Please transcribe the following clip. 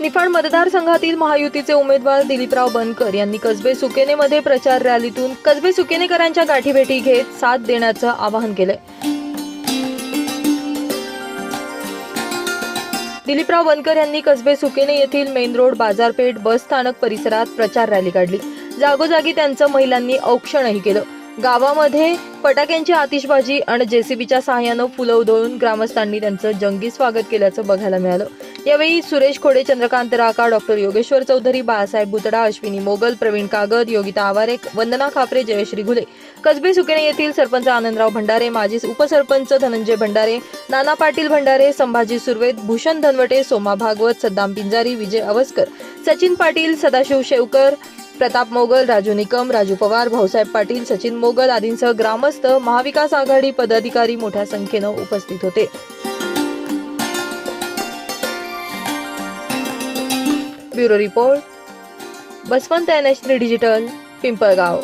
निफाड मतदारसंघातील महायुतीचे उमेदवार दिलीपराव बनकर यांनी कसबे सुकेनेमध्ये प्रचार रॅलीतून कसबे सुकेनेकरांच्या गाठीभेटी घेत साथ देण्याचं आवाहन केलंय. दिलीपराव बनकर यांनी कसबे सुकेने येथील मेन रोड बाजारपेठ बस स्थानक परिसरात प्रचार रॅली काढली. जागोजागी त्यांचं महिलांनी औक्षणही केलं. गावामध्ये फटाक्यांची आतिषबाजी आणि जेसीबीच्या सहाय्यानं फुलं उधळून ग्रामस्थांनी त्यांचं जंगी स्वागत केल्याचं बघायला मिळालं. यावेळी सुरेश खोडे चंद्रकांत राका डॉक्टर योगेश्वर चौधरी बाळासाहेब बुतडा अश्विनी मोगल प्रवीण कागद योगिता आवारे वंदना खापरे जयश्री घुले. कसबे सुकेणे येथील सरपंच आनंदराव भंडारे माजी उपसरपंच धनंजय भंडारे नाना पाटील भंडारे संभाजी सुरवेत भूषण धनवटे सोमा भागवत सद्दाम पिंजारी विजय अवस्कर सचिन पाटील सदाशिव शेवकर प्रताप मोगल राजू निकम राजू पवार भाऊसाहेब पाटील सचिन मोगल आदींसह ग्रामस्थ महाविकास आघाडी पदाधिकारी मोठ्या संख्येनं उपस्थित होते. Bureau report Baswant N H three digital Pimpalgaon.